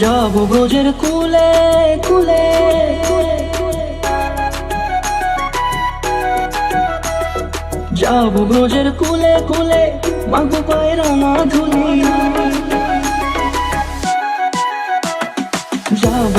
যাব গোজের কুলে কুলে। যাব ব্রজের কুলে কুলে মাগু পায়ের ধুলি যাব